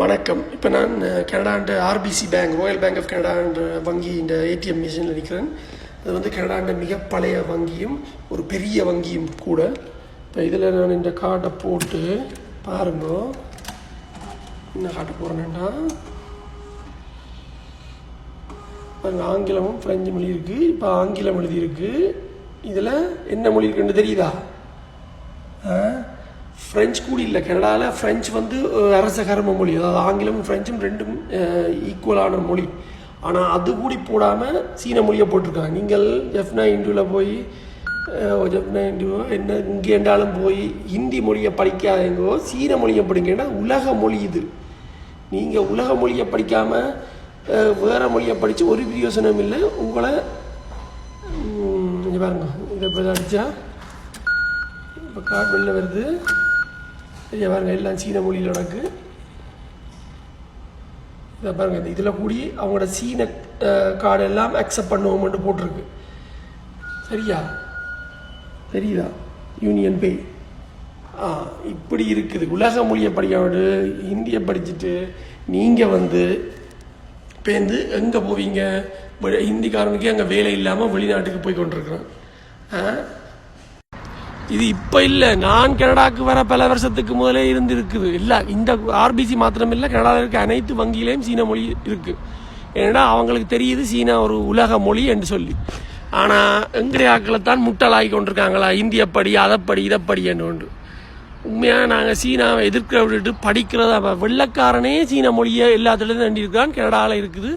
வணக்கம். இப்போ நான் கனடாண்ட RBC bank Royal Bank of கனடான்ற வங்கி இந்த ஏடிஎம் மிஷினில் நிற்கிறேன். அது வந்து கனடாண்ட மிக பழைய வங்கியும் ஒரு பெரிய வங்கியும் கூட. இப்போ இதில் நான் இந்த கார்டை போட்டு பாருங்க. என்ன காட்ட போகிறேன்னா ஆங்கிலமும் ஃப்ரெஞ்சு மொழி இருக்குது இப்போ ஆங்கிலம் எழுதியிருக்கு. இதில் என்ன மொழி இருக்குன்னு தெரியுதா? ஆ ஃப்ரெஞ்சு கூட இல்லை. கனடாவில் ஃப்ரெஞ்சு வந்து அரச கர்ம மொழி. அதாவது ஆங்கிலமும் ஃப்ரெஞ்சும் ரெண்டும் ஈக்குவலான மொழி. ஆனால் அது கூடி போடாமல் சீன மொழியை போட்டிருக்காங்க. நீங்கள் ஜெஃப்னா இண்டியூவில் போய் ஜெஃப்னா இந்து என்ன இங்கே என்றாலும் போய் ஹிந்தி மொழியை படிக்காதங்கோ சீன மொழியை படிங்கன்னா உலக மொழி இது. நீங்கள் உலக மொழியை படிக்காமல் வேறு மொழியை படித்து ஒரு பிரயோசனம் இல்லை. உங்களை பாருங்க. இதை இப்போ அடித்தா இப்போ கார்டு வெளில வருது. சரியா பாருங்கள் எல்லாம் சீன மொழியில் நடக்கு. இதை பாருங்கள் இந்த இதில் கூடி அவங்களோட சீன கார்டு எல்லாம் அக்செப்ட் பண்ணுவோம்னு போட்டிருக்கு. சரியா? தெரியுதா? யூனியன் பே ஆ இப்படி இருக்குது. உலக மொழியை படிக்காவிட்டு ஹிந்தியை படிச்சுட்டு நீங்கள் வந்து பேருந்து எங்கே போவீங்க? ஹிந்திக்காரனுக்கே அங்கே வேலை இல்லாமல் வெளிநாட்டுக்கு போய் கொண்டிருக்கிறேன். ஆ? இது இப்போ இல்லை. நான் கனடாக்கு வர பல வருஷத்துக்கு முதலே இருந்து இருக்குது இல்லை இந்த ஆர்பிசி மாத்திரம் இல்லை கனடாவில் இருக்க அனைத்து வங்கியிலையும் சீன மொழி இருக்குது ஏன்னா அவங்களுக்கு தெரியுது சீனா ஒரு உலக மொழி என்று சொல்லி. ஆனால் எங்களுடைய ஆக்களை தான் முட்டலாகி கொண்டிருக்காங்களா? இந்தியப்படி அதைப்படி இதைப்படி என்று ஒன்று. உண்மையாக நாங்கள் சீனாவை எதிர்க்க விட்டுட்டு படிக்கிறத வெள்ளக்காரனே சீன மொழியை எல்லாத்துலேயும் நண்டியிருக்கான் கனடாவில் இருக்குது.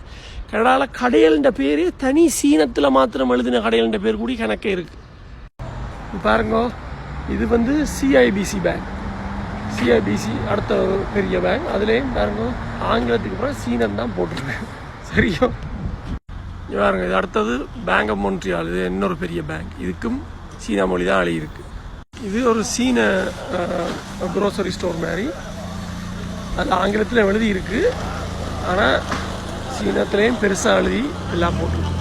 கனடாவில் கடையல்ன்ற பேரே தனி சீனத்தில் மாத்திரம் எழுதின கடையல்ன்ற பேர் கூடி கணக்கே இருக்குது பாருங்க இது வந்து சிஐபிசி பேங்க் சிஐபிசி அடுத்த பெரிய பேங்க் அதுலேயும் பாருங்க ஆங்கிலத்துக்கு அப்புறம் சீனம் தான் போட்டிருக்கேன் சரியோ? பாருங்க இது அடுத்தது பேங்க் ஆஃப் மொன்ட்ரியால் இது இன்னொரு பெரிய பேங்க் இதுக்கும் சீனா மொழி தான் அழகிருக்கு இது ஒரு சீன க்ரோசரி ஸ்டோர் மாதிரி. அது ஆங்கிலத்தில் எழுதி இருக்கு ஆனால் சீனத்துலேயும் பெருசாக எழுதி எல்லாம் போட்டிருக்கு.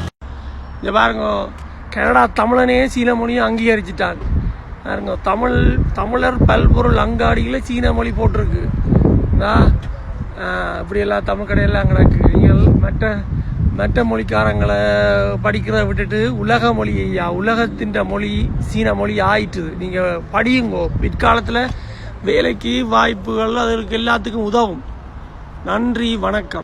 இங்கே பாருங்க கனடா தமிழனே சீன மொழியும் அங்கீகரிச்சிட்டான் பாருங்க தமிழ் தமிழர் பல்பொருள் அங்காடியில் சீன மொழி போட்டிருக்கு. இந்தா, ஆஹ், இப்படியெல்லாம் தமிழ் கடையெல்லாம் கிடக்கு. நீங்கள் மற்ற மற்ற மொழிக்காரங்களை படிக்கிறத விட்டுட்டு உலக மொழி ஐயா உலகத்தின் மொழி சீன மொழி ஆயிட்டுது. நீங்கள் படியுங்கோ. பிற்காலத்தில் வேலைக்கு வாய்ப்புகள் அதற்கு எல்லாத்துக்கும் உதவும். நன்றி வணக்கம்.